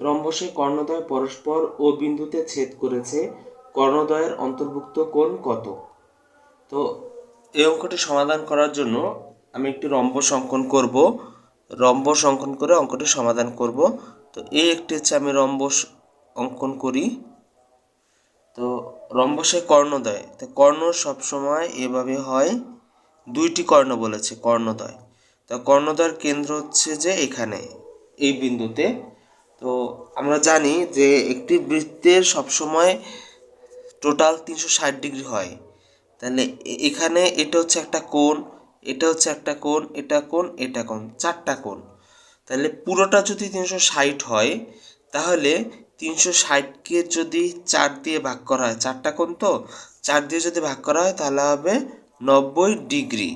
রম্বসে কর্ণদ্বয় পরস্পর ও বিন্দুতে ছেদ করেছে। কর্ণদ্বয়ের অন্তর্ভুক্ত কোণ কত? তো এই অঙ্কটি সমাধান করার জন্য আমি একটি রম্বস অঙ্কন করব। রম্বস অঙ্কন করে অঙ্কটি সমাধান করব। তো এই একটি হচ্ছে আমি রম্বস অঙ্কন করি। তো রম্বসে কর্ণদ্বয় তো কর্ণ সবসময় এভাবে হয়। দুইটি কর্ণ বলেছে কর্ণদ্বয় তো কর্ণদ্বয়ের কেন্দ্র হচ্ছে যে এখানে, এই বিন্দুতে। তো আমরা জানি যে একটি বৃত্তের সবসময় টোটাল তিনশো ষাট ডিগ্রি হয়। তাহলে এখানে এটা হচ্ছে একটা কোণ, এটা হচ্ছে একটা কোণ, এটা কোণ এটা কোণ, চারটা কোণ। তাহলে পুরোটা যদি তিনশো ষাট হয়, তাহলে তিনশো ষাটকে যদি চার দিয়ে ভাগ করা হয়, চারটা কোণ তো? চার দিয়ে যদি ভাগ করা হয়, তাহলে হবে নব্বই ডিগ্রি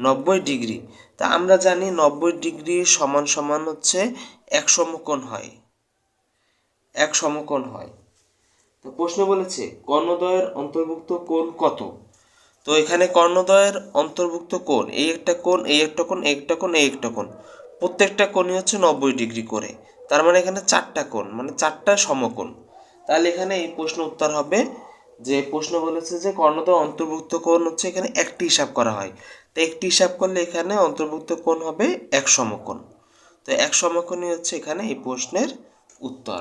নব্বই ডিগ্রি। তা আমরা জানি নব্বই ডিগ্রি সমান সমান হচ্ছে এক সমকোণ হয়। এক সমকোণ হয়। তো প্রশ্ন বলেছে, কর্ণদ্বয়ের অন্তর্ভুক্ত কোণ কত? তো এখানে কর্ণদ্বয়ের অন্তর্ভুক্ত কোণ, এই একটা কোণ, এই একটা কোণ একটা কোণ, এই একটা কোণ। প্রত্যেকটা কোণই হচ্ছে নব্বই ডিগ্রি করে। তার মানে এখানে চারটা কোণ মানে চারটা সমকোণ। তাহলে এখানে এই প্রশ্ন উত্তর হবে যে প্রশ্ন বলেছে যে কর্ণত অন্তর্ভুক্ত কোণ হচ্ছে এখানে একটি হিসাব করা হয়। তো একটি হিসাব করলে এখানে অন্তর্ভুক্ত কোণ হবে এক সমকোণ। তো এক সমকোণই হচ্ছে এখানে এই প্রশ্নের উত্তর।